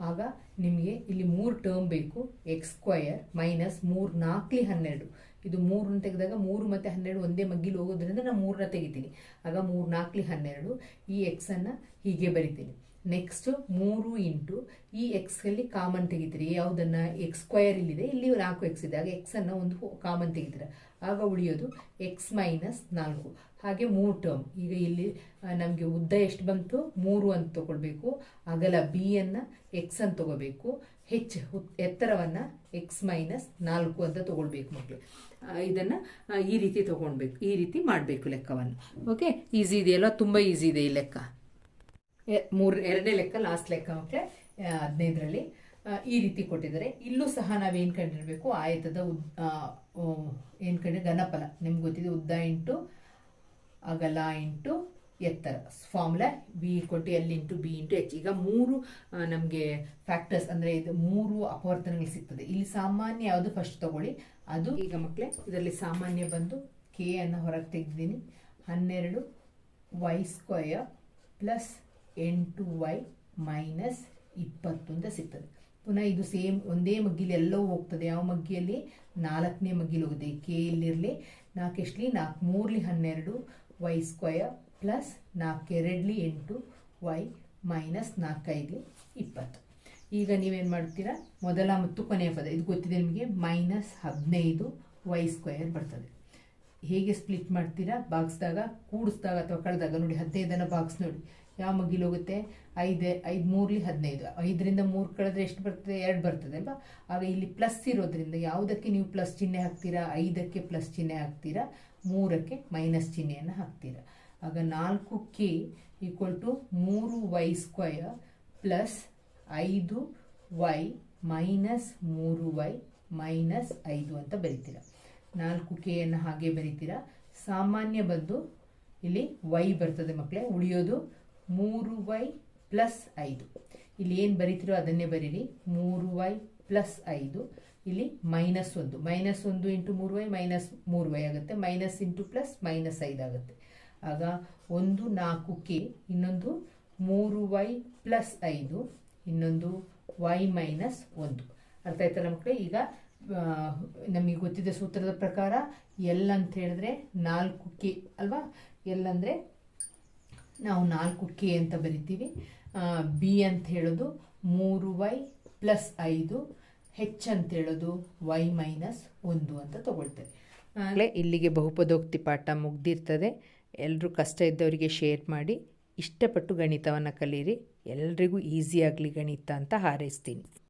Speaker 1: ಆಗ ನಿಮಗೆ ಇಲ್ಲಿ ಮೂರು ಟರ್ಮ್ ಬೇಕು ಎಕ್ಸ್ ಸ್ಕ್ವಯರ್ ಮೈನಸ್ ಮೂರು ನಾಲ್ಕಲಿ ಹನ್ನೆರಡು. ಇದು ಮೂರನ್ನ ತೆಗೆದಾಗ ಮೂರು ಮತ್ತು ಹನ್ನೆರಡು ಒಂದೇ ಮಗ್ಗಿಲು ಹೋಗೋದ್ರಿಂದ ನಾನು ಮೂರನ್ನ ತೆಗಿತೀನಿ. ಆಗ ಮೂರು ನಾಲ್ಕಲಿ ಹನ್ನೆರಡು, ಈ ಎಕ್ಸನ್ನು ಹೀಗೆ ಬರಿತೀನಿ. ನೆಕ್ಸ್ಟ್ ಮೂರು ಇಂಟು ಈ ಎಕ್ಸಲ್ಲಿ ಕಾಮನ್ ತೆಗಿತೀರಿ. ಯಾವುದನ್ನು? ಎಕ್ಸ್ ಸ್ಕ್ವಯರ್ ಇಲ್ಲಿದೆ. ಇಲ್ಲಿ ನಾಲ್ಕು ಎಕ್ಸ್ ಇದೆ. ಆಗ ಎಕ್ಸನ್ನು ಒಂದು ಕಾಮನ್ ತೆಗಿತೀರ. ಆಗ ಉಳಿಯೋದು ಎಕ್ಸ್ ಮೈನಸ್ ನಾಲ್ಕು. ಹಾಗೆ ಮೂರು ಟರ್ಮ್ ಈಗ ಇಲ್ಲಿ ನಮಗೆ ಉದ್ದ ಎಷ್ಟು ಬಂತು? ಮೂರು ಅಂತ ತಗೊಳ್ಬೇಕು. ಅಗಲ ಬಿ ಅನ್ನು ಎಕ್ಸ್ ಅಂತ ತಗೋಬೇಕು ಹೆಚ್ಚು ಎತ್ತರವನ್ನು ಎಕ್ಸ್ ಮೈನಸ್ ನಾಲ್ಕು ಅಂತ ತೊಗೊಳ್ಬೇಕು ಮಕ್ಕಳು ಇದನ್ನು ಈ ರೀತಿ ತೊಗೊಳ್ಬೇಕು ಈ ರೀತಿ ಮಾಡಬೇಕು ಲೆಕ್ಕವನ್ನು. ಓಕೆ ಈಸಿ ಇದೆಯಲ್ಲ ತುಂಬ ಈಸಿ ಇದೆ ಈ ಲೆಕ್ಕ. ಮೂರು, ಎರಡನೇ ಲೆಕ್ಕ ಲಾಸ್ಟ್ ಲೆಕ್ಕ ಮಕ್ಕಳೇ ಹದಿನೈದರಲ್ಲಿ. ಈ ರೀತಿ ಕೊಟ್ಟಿದ್ದಾರೆ. ಇಲ್ಲೂ ಸಹ ನಾವೇನು ಕಂಡಿರಬೇಕು? ಆಯತದ ಉದ್ ಏನು ಕಂಡ್ರೆ, ಘನಫಲ. ನಿಮ್ಗೆ ಗೊತ್ತಿದೆ, ಉದ್ದ ಇಂಟು ಅಗಲ ಇಂಟು ಎತ್ತರ. Formula B to L into B into H ಈಗ ಮೂರು ನಮಗೆ ಫ್ಯಾಕ್ಟರ್ಸ್ ಅಂದರೆ ಇದು ಮೂರು ಅಪವರ್ತನಗಳು ಸಿಗ್ತದೆ. ಇಲ್ಲಿ ಸಾಮಾನ್ಯ ಯಾವುದು ಫಸ್ಟ್ ತಗೊಳ್ಳಿ. ಅದು ಈಗ ಮಕ್ಕಳೇ ಇದರಲ್ಲಿ ಸಾಮಾನ್ಯ ಬಂದು ಕೆ ಅನ್ನು ಹೊರಗೆ ತೆಗೆದಿದ್ದೀನಿ. ಹನ್ನೆರಡು ವೈ ಸ್ಕ್ವಯರ್ ಪ್ಲಸ್ ಎಂಟು ವೈ ಮೈನಸ್ ಇಪ್ಪತ್ತು ಅಂತ ಸಿಗ್ತದೆ. ಪುನಃ ಇದು ಸೇಮ್, ಒಂದೇ ಮಗ್ಗಿಲಿ ಎಲ್ಲವೂ ಹೋಗ್ತದೆ. ಯಾವ ಮಗ್ಗಿಯಲ್ಲಿ? ನಾಲ್ಕನೇ ಮಗ್ಗಿಲಿ ಹೋಗುತ್ತೆ. ಕೆ ಇಲ್ಲಿರಲಿ, ನಾಲ್ಕು ಎಷ್ಟಲಿ? ನಾಲ್ಕು, ಮೂರಲಿ ಹನ್ನೆರಡು ವೈ ಸ್ಕ್ವಯರ್ ಪ್ಲಸ್ ನಾಲ್ಕು ಎರಡ್ಲಿ ಎಂಟು, ವೈ ಮೈನಸ್ ನಾಲ್ಕೈದು, ಇಪ್ಪತ್ತು. ಈಗ ನೀವೇನು ಮಾಡ್ತೀರಾ? ಮೊದಲ ಮತ್ತು ಕೊನೆಯ ಪದ. ಇದು ಗೊತ್ತಿದೆ ನಿಮಗೆ? ಮೈನಸ್ ಹದಿನೈದು ವೈ ಸ್ಕ್ವಯರ್ ಬರ್ತದೆ. ಹೇಗೆ ಸ್ಪ್ಲಿಟ್ ಮಾಡ್ತೀರಾ? ಬಾಕ್ಸ್ದಾಗ, ಕೂಡಿಸ್ದಾಗ ಅಥವಾ ಕಳೆದಾಗ? ನೋಡಿ, ಹದಿನೈದನ್ನು ಬಾಕ್ಸ್ ನೋಡಿ. ಯಾವ ಮಗ್ಗಿಲು ಹೋಗುತ್ತೆ? ಐದು ಐದು ಮೂರಲಿ ಹದಿನೈದು. ಐದರಿಂದ ಮೂರು ಕಳೆದ್ರೆ ಎಷ್ಟು ಬರ್ತದೆ? ಎರಡು ಬರ್ತದೆ, ಅಲ್ವಾ? ಆಗ ಇಲ್ಲಿ ಪ್ಲಸ್ ಇರೋದ್ರಿಂದ ಯಾವುದಕ್ಕೆ ನೀವು ಪ್ಲಸ್ ಚಿಹ್ನೆ ಹಾಕ್ತೀರಾ? ಐದಕ್ಕೆ ಪ್ಲಸ್ ಚಿಹ್ನೆ ಹಾಕ್ತೀರಾ? ಮೂರಕ್ಕೆ ಮೈನಸ್ ಚಿಹ್ನೆಯನ್ನು ಹಾಕ್ತೀರಾ? ಆಗ ನಾಲ್ಕು ಕೆ ಈಕ್ವಲ್ ಟು ಮೂರು ವೈ ಸ್ಕ್ವಯರ್ ಪ್ಲಸ್ ಐದು ವೈ ಮೈನಸ್ ಮೂರು ವೈ ಮೈನಸ್ ಐದು ಅಂತ ಬರಿತೀರ. ನಾಲ್ಕು ಕೆಯನ್ನು ಹಾಗೆ ಬರಿತೀರ. ಸಾಮಾನ್ಯ ಬಂದು ಇಲ್ಲಿ ವೈ ಬರ್ತದೆ ಮಕ್ಕಳೇ, ಉಳಿಯೋದು ಮೂರು ವೈ ಪ್ಲಸ್ ಐದು. ಇಲ್ಲಿ ಏನು ಬರಿತೀರೋ ಅದನ್ನೇ ಬರೀರಿ. ಮೂರು ವೈ ಪ್ಲಸ್ ಐದು. ಇಲ್ಲಿ ಮೈನಸ್ ಒಂದು. ಮೈನಸ್ ಒಂದು ಇಂಟು ಮೂರು ವೈ ಮೈನಸ್ ಮೂರು ವೈ ಆಗುತ್ತೆ. ಮೈನಸ್ ಇಂಟು ಪ್ಲಸ್ ಮೈನಸ್ ಐದು ಆಗುತ್ತೆ. ಆಗ ಒಂದು ನಾಲ್ಕು ಕೆ, ಇನ್ನೊಂದು ಮೂರು ವೈ ಪ್ಲಸ್ ಐದು, ಇನ್ನೊಂದು ವೈ ಮೈನಸ್ ಒಂದು. ಅರ್ಥ ಆಯ್ತಲ್ಲ ಮಕ್ಕಳೇ? ಈಗ ನಮಗೆ ಗೊತ್ತಿದೆ ಸೂತ್ರದ ಪ್ರಕಾರ ಎಲ್ ಅಂತ ಹೇಳಿದ್ರೆ ನಾಲ್ಕು ಕೆ ಅಲ್ವಾ? ಎಲ್ ಅಂದರೆ ನಾವು ನಾಲ್ಕು ಕೆ ಅಂತ ಬರಿತೀವಿ. ಬಿ ಅಂತ ಹೇಳೋದು ಮೂರು ವೈ ಪ್ಲಸ್ ಐದು, ಹೆಚ್ ಅಂತ ಹೇಳೋದು ವೈ ಮೈನಸ್ ಒಂದು ಅಂತ ತಗೊಳ್ತೇವೆ.
Speaker 2: ಇಲ್ಲಿಗೆ ಬಹುಪದೋಕ್ತಿ ಪಾಠ ಮುಗ್ದಿರ್ತದೆ. ಎಲ್ಲರೂ ಕಷ್ಟ ಇದ್ದವರಿಗೆ ಶೇರ್ ಮಾಡಿ ಇಷ್ಟಪಟ್ಟು ಗಣಿತವನ್ನು ಕಲೀರಿ ಎಲ್ರಿಗೂ ಈಸಿಯಾಗಲಿ ಗಣಿತ ಅಂತ ಹಾರೈಸ್ತೀನಿ.